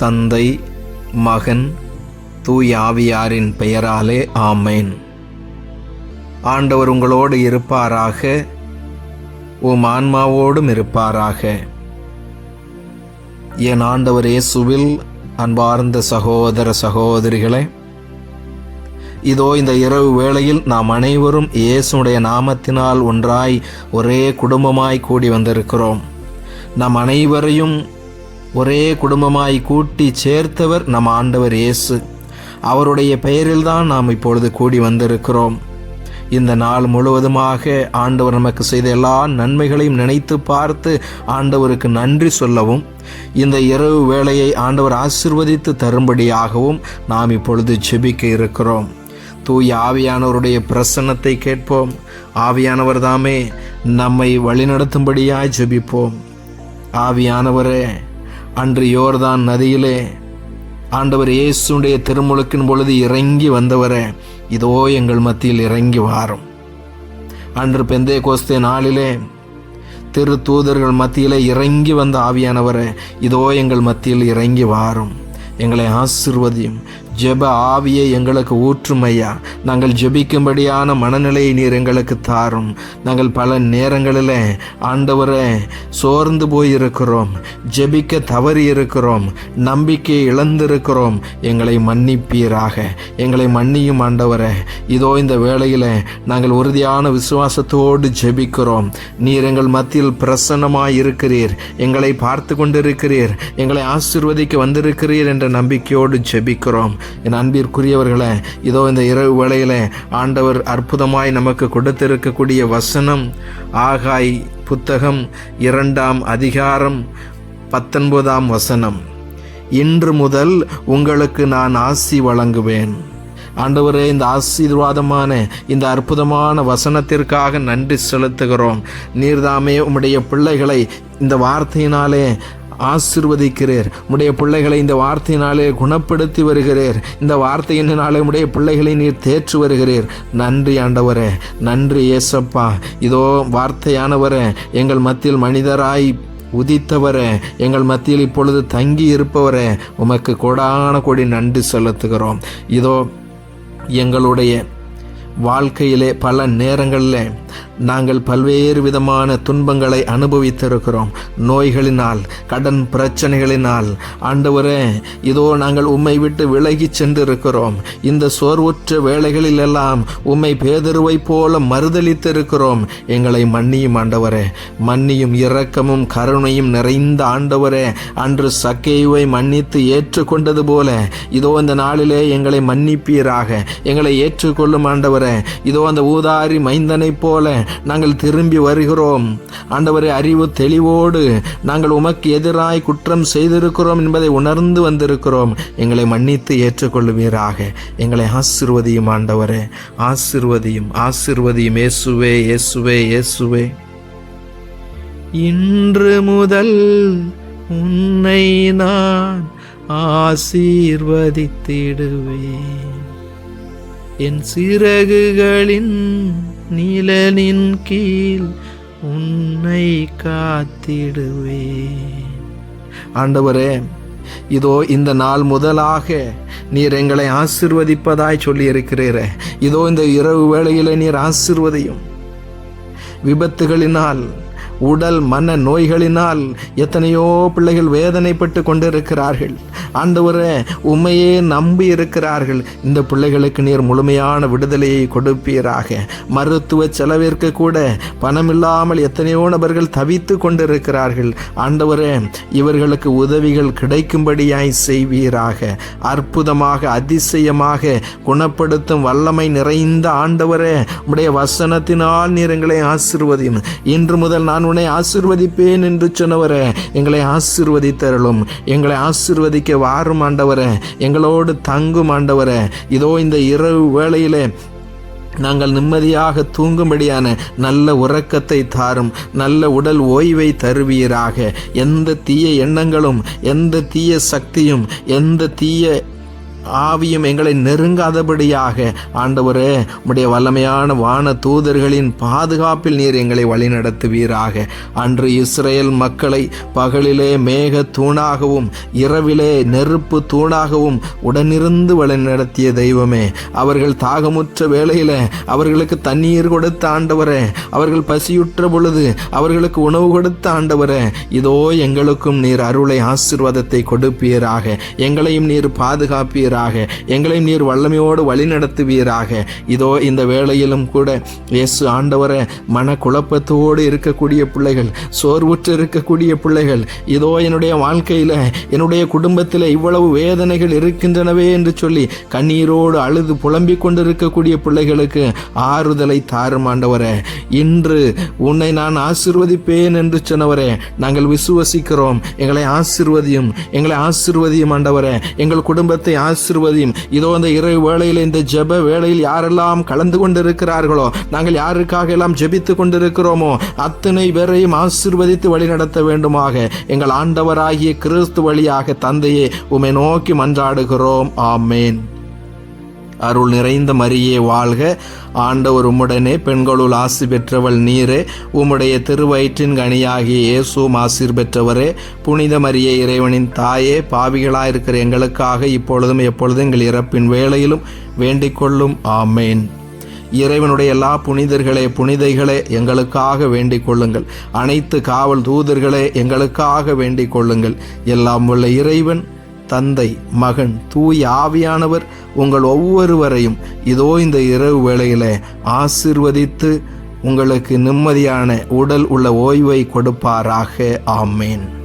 தந்தை மகன் தூய் ஆவியாரின் பெயராலே ஆமேன். ஆண்டவர் உங்களோடு இருப்பாராக உம் ஆன்மாவோடும் இருப்பாராக. என் ஆண்டவர் இயேசுவில் அன்பார்ந்த சகோதர சகோதரிகளே இதோ இந்த இரவு வேளையில் நாம் அனைவரும் இயேசுடைய நாமத்தினால் ஒன்றாய் ஒரே குடும்பமாய் கூடி வந்திருக்கிறோம். நாம் அனைவரையும் ஒரே குடும்பமாய் கூட்டி சேர்த்தவர் நம் ஆண்டவர் இயேசு. அவருடைய பெயரில்தான் நாம் இப்பொழுது கூடி வந்திருக்கிறோம். இந்த நாள் முழுவதுமாக ஆண்டவர் நமக்கு செய்த எல்லா நன்மைகளையும் நினைத்து பார்த்து ஆண்டவருக்கு நன்றி சொல்லவும் இந்த இரவு வேளையை ஆண்டவர் ஆசிர்வதித்து தரும்படியாகவும் நாம் இப்பொழுது ஜெபிக்க இருக்கிறோம். தூய் ஆவியானவருடைய பிரசன்னத்தை கேட்போம். ஆவியானவர் தாமே நம்மை வழிநடத்தும்படியாய் ஜெபிப்போம். ஆவியானவரே அன்று யோர்தான் நதியிலே ஆண்டவர் இயேசுடைய திருமுழுக்கின் பொழுது இறங்கி வந்தவரே இதோ எங்கள் மத்தியில் இறங்கி வாரும். அன்று பெந்தே கோஸ்தே நாளிலே திரு தூதர்கள் மத்தியிலே இறங்கி வந்த ஆவியானவரே இதோ எங்கள் மத்தியில் இறங்கி வாரும். எங்களை ஆசிர்வதியும் ஜெப ஆவியை எங்களுக்கு ஊற்றுமையா. நாங்கள் ஜெபிக்கும்படியான மனநிலையை நீர் எங்களுக்கு தாரும். நாங்கள் பல நேரங்களில் ஆண்டவரை சோர்ந்து போயிருக்கிறோம். ஜெபிக்க தவறி இருக்கிறோம் நம்பிக்கை இழந்திருக்கிறோம். எங்களை மன்னிப்பீராக. எங்களை மன்னியும் ஆண்டவரே. இதோ இந்த வேளையில் நாங்கள் உறுதியான விசுவாசத்தோடு ஜெபிக்கிறோம். நீர் எங்கள் மத்தியில் பிரசன்னமாக இருக்கிறீர். எங்களை பார்த்து கொண்டிருக்கிறீர். எங்களை ஆசிர்வதிக்க வந்திருக்கிறீர் என்ற நம்பிக்கையோடு ஜெபிக்கிறோம். என் அன்பிற்குரியவர்களே இதோ இந்த இரவு வேளையில் ஆண்டவர் அற்புதமாய் நமக்கு கொடுத்திருக்கக்கூடிய வசனம் ஆகாய் புத்தகம் இரண்டாம் அதிகாரம் பத்தொன்பதாம் வசனம். இன்று முதல் உங்களுக்கு நான் ஆசி வழங்குவேன். ஆண்டவரே இந்த ஆசீர்வாதமான இந்த அற்புதமான வசனத்திற்காக நன்றி செலுத்துகிறோம். நீர்தாமே உம்முடைய பிள்ளைகளை இந்த வார்த்தையினாலே ஆசிர்வதிக்கிறீர். உடைய பிள்ளைகளை இந்த வார்த்தையினாலே குணப்படுத்தி வருகிறீர். இந்த வார்த்தையினாலே உடைய பிள்ளைகளை நீர் தேற்று வருகிறீர். நன்றி ஆண்டவரே நன்றி ஏசப்பா இதோ வார்த்தையானவரே எங்கள் மத்தியில் மனிதராய் உதித்தவரே எங்கள் மத்தியில் இப்பொழுது தங்கி இருப்பவரே உமக்கு கொடான கொடி நன்றி செலுத்துகிறோம். இதோ எங்களுடைய வாழ்க்கையிலே பல நேரங்களில் நாங்கள் பல்வேறு விதமான துன்பங்களை அனுபவித்திருக்கிறோம். நோய்களினால் கடன் பிரச்சனைகளினால். ஆண்டவரே இதோ நாங்கள் உம்மை விட்டு விலகி சென்றிருக்கிறோம். இந்த சோர்வுற்ற வேளைகளில் எல்லாம் உம்மை பேதருவை போல மறுதளித்திருக்கிறோம் எங்களை மன்னியும் ஆண்டவரே. மன்னியும் இரக்கமும் கருணையும் நிறைந்த ஆண்டவரே. அன்று சக்கையுவை மன்னித்து ஏற்றுக்கொண்டது போல இதோ இந்த நாளிலே எங்களை மன்னிப்பீராக. எங்களை ஏற்றுக்கொள்ளும் ஆண்டவரே. இதோ அந்த ஊதாரி மைந்தனைப் போல நாங்கள் திரும்பி வருகிறோம். ஆண்டவரே அறிவு தெளிவோடு நாங்கள் உமக்கு எதிராய் குற்றம் செய்திருக்கிறோம் என்பதை உணர்ந்து வந்திருக்கிறோம். எங்களை மன்னித்து ஏற்றுக்கொள்ளுவீராக. எங்களை ஆசிர்வதியும் ஆண்டவரே. ஆசிர்வதியும் ஆசிர்வதியும். இயேசுவே இயேசுவே இயேசுவே. இன்று முதல் உன்னை நான் ஆசீர்வதித்திடுவேன். என் சிறகுகளின் நிழலின் கீழ் உன்னை காத்திடுவேன். ஆண்டவரே இதோ இந்த நாள் முதலாக நீர் எங்களை ஆசிர்வதிப்பதாய் சொல்லி இருக்கிறீரே இதோ இந்த இரவு வேளையிலே நீர் ஆசிர்வதையும். விபத்துகளினால் உடல் மன நோய்களினால் எத்தனையோ பிள்ளைகள் வேதனைப்பட்டு கொண்டிருக்கிறார்கள். ஆண்டவரே உண்மையே நம்பி இருக்கிறார்கள். இந்த பிள்ளைகளுக்கு நீர் முழுமையான விடுதலையை கொடுப்பீராக. மருத்துவ செலவிற்கு கூட பணமில்லாமல் எத்தனையோ நபர்கள் தவித்து கொண்டிருக்கிறார்கள். ஆண்டவரே இவர்களுக்கு உதவிகள் கிடைக்கும்படியாய் செய்வீராக. அற்புதமாக அதிசயமாக குணப்படுத்தும் வல்லமை நிறைந்த ஆண்டவரே உடைய வசனத்தினால் நீர் எங்களை ஆசிர்வதியும். இன்று முதல் நான் உன்னை ஆசிர்வதிப்பேன் என்று சொன்னவரே எங்களை ஆசிர்வதித்தருளும். எங்களை ஆசிர்வதிக்க வாரும் ஆண்டவரே எங்களோடு தங்கும் ஆண்டவரே. இதோ இந்த இரவு வேளையிலே நாங்கள் நிம்மதியாக தூங்கும்படியான நல்ல உறக்கத்தை தாரும் நல்ல உடல் ஓய்வை தருவீராக. எந்த தீய எண்ணங்களும் எந்த தீய சக்தியும் எந்த தீய ஆவியும் எங்களை நெருங்காதபடியாக. ஆண்டவரே உடைய வல்லமையான வான தூதர்களின் பாதுகாப்பில் நீர் எங்களை வழிநடத்துவீராக. அன்று இஸ்ரேல் மக்களை பகலிலே மேக தூணாகவும் இரவிலே நெருப்பு தூணாகவும் உடனிருந்து வழிநடத்திய தெய்வமே அவர்கள் தாகமுற்ற வேளையில் அவர்களுக்கு தண்ணீர் கொடுத்த ஆண்டவரே அவர்கள் பசியுற்ற பொழுது அவர்களுக்கு உணவு கொடுத்த ஆண்டவரே இதோ எங்களுக்கும் நீர் அருளை ஆசிர்வாதத்தை கொடுப்பீராக. எங்களையும் நீர் பாதுகாப்பீராக எங்களையும் நீர் வல்லமையோடு வழிநடத்துவீராக. இதோ இந்த வேளையிலும் கூட இயேசு ஆண்டவரே மன குழப்பத்தோடு இருக்கக்கூடிய பிள்ளைகள் சோர்வுற்று இருக்கக்கூடிய பிள்ளைகள் இதோ என்னுடைய வாழ்க்கையில் என்னுடைய குடும்பத்தில் இவ்வளவு வேதனைகள் இருக்கின்றனவே என்று சொல்லி கண்ணீரோடு அழுது புலம்பிக் கொண்டிருக்கக்கூடிய பிள்ளைகளுக்கு ஆறுதலை தாரும் ஆண்டவரே. இன்று உன்னை நான் ஆசிர்வதிப்பேன் என்று சொன்னவரே நாங்கள் விசுவசிக்கிறோம். எங்களை ஆசிர்வதியும் எங்களை ஆசிர்வதியும் ஆண்டவரே. எங்கள் குடும்பத்தை ஆசிர்வதியும். இதோ இந்த இரவு வேளையில் இந்த ஜெப வேளையில் யாரெல்லாம் கலந்து கொண்டிருக்கிறார்களோ நாங்கள் யாருக்காக எல்லாம் ஜெபித்து கொண்டிருக்கிறோமோ அத்தனை பேரையும் ஆசிர்வதித்து வழிநடத்த வேண்டுமாக. எங்கள் ஆண்டவராகிய கிறிஸ்து வழியாக தந்தையே உமை நோக்கி மன்றாடுகிறோம். ஆமேன். அருள் நிறைந்த மரியே வாழ்க. ஆண்டவர் உம்முடனே பெண்களுள் ஆசி பெற்றவள் நீரே. உம்முடைய திருவயிற்றின் கனியாகிய இயேசுவும் ஆசிர் பெற்றவரே. புனித மரியே இறைவனின் தாயே பாவிகளாயிருக்கிற எங்களுக்காக இப்பொழுதும் எப்பொழுதும் எங்கள் இறப்பின் வேளையிலும் வேண்டிக் கொள்ளும். ஆமேன். இறைவனுடைய எல்லா புனிதர்களே புனிதைகளே எங்களுக்காக வேண்டிக் கொள்ளுங்கள். அனைத்து காவல் தூதர்களே எங்களுக்காக வேண்டிக் கொள்ளுங்கள். எல்லாம் உள்ள இறைவன் தந்தை மகன் தூய் ஆவியானவர் உங்கள் ஒவ்வொருவரையும் இதோ இந்த இரவு வேளையில ஆசிர்வதித்து உங்களுக்கு நிம்மதியான உடல் உள்ள ஓய்வை கொடுப்பாராக. ஆமேன்.